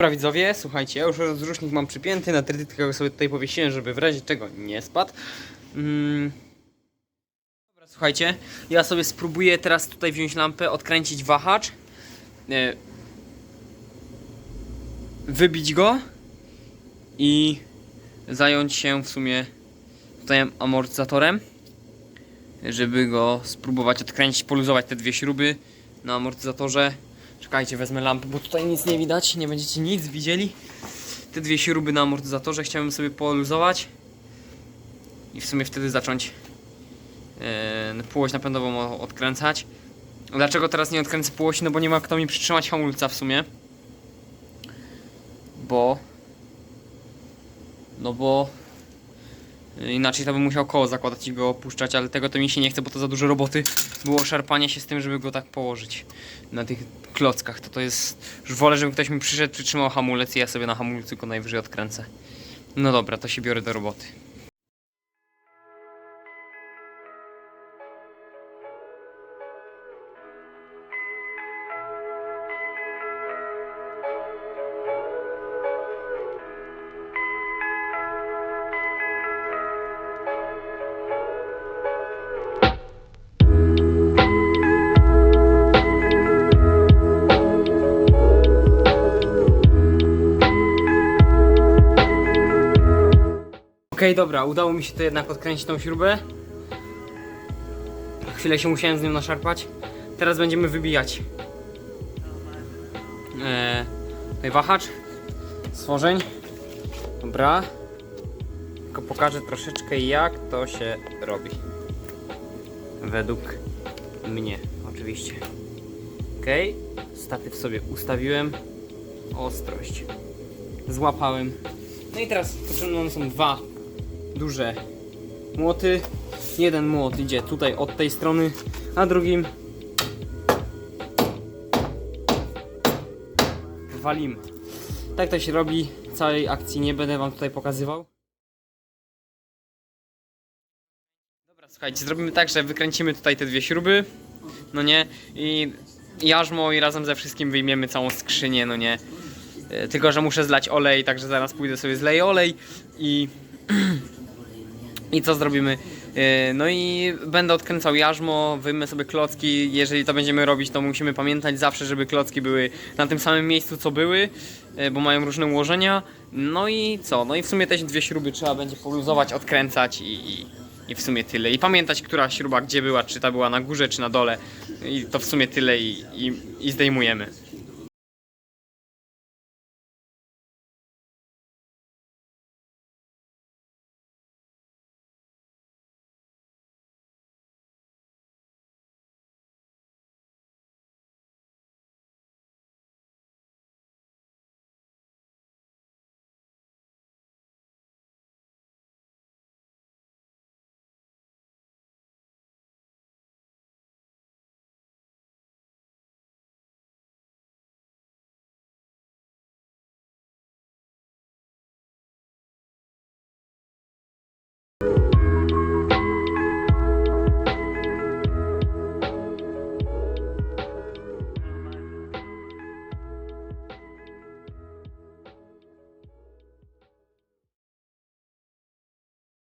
Dobra widzowie, słuchajcie, ja już rozrusznik mam przypięty, na trytytkę go sobie tutaj powiesiłem, żeby w razie czego nie spadł. Mm. Dobra, słuchajcie, ja sobie spróbuję teraz tutaj wziąć lampę, odkręcić wahacz, e, wybić go i zająć się w sumie tutaj amortyzatorem, żeby go spróbować odkręcić, poluzować te dwie śruby na amortyzatorze. Czekajcie, wezmę lampę, bo tutaj nic nie widać, nie będziecie nic widzieli. Te dwie śruby na amortyzatorze chciałbym sobie poluzować i w sumie wtedy zacząć yy, półość napędową o- odkręcać. Dlaczego teraz nie odkręcę półości? No bo nie ma kto mi przytrzymać hamulca w sumie. Bo... No bo... Inaczej to bym musiał koło zakładać i go opuszczać, ale tego to mi się nie chce, bo to za dużo roboty było szarpanie się z tym, żeby go tak położyć na tych klockach. To to jest. Już wolę, żeby ktoś mi przyszedł, przytrzymał hamulec i ja sobie na hamulcu go najwyżej odkręcę. No dobra, to się biorę do roboty. Okej, dobra, udało mi się to jednak odkręcić tą śrubę. Chwilę się musiałem z nią naszarpać. Teraz będziemy wybijać. Eee, wahacz stworzeń. Dobra. Tylko pokażę troszeczkę jak to się robi. Według mnie, oczywiście. Okej, statyw sobie ustawiłem. Ostrość. Złapałem. No i teraz potrzebne są dwa duże młoty. Jeden młot idzie tutaj od tej strony, a drugim walimy. Tak to się robi. Całej akcji nie będę wam tutaj pokazywał. Dobra, słuchajcie, zrobimy tak, że wykręcimy tutaj te dwie śruby, no nie, i jarzmo i razem ze wszystkim wyjmiemy całą skrzynię, no nie. E, Tylko, że muszę zlać olej, także zaraz pójdę sobie zleję olej i I co zrobimy? Yy, No i będę odkręcał jarzmo, wyjmę sobie klocki. Jeżeli to będziemy robić, to musimy pamiętać zawsze, żeby klocki były na tym samym miejscu, co były, yy, bo mają różne ułożenia. No i co? No i w sumie te dwie śruby trzeba będzie poluzować, odkręcać i, i, i w sumie tyle. I pamiętać, która śruba gdzie była, czy ta była na górze, czy na dole. I to w sumie tyle i, i, i zdejmujemy.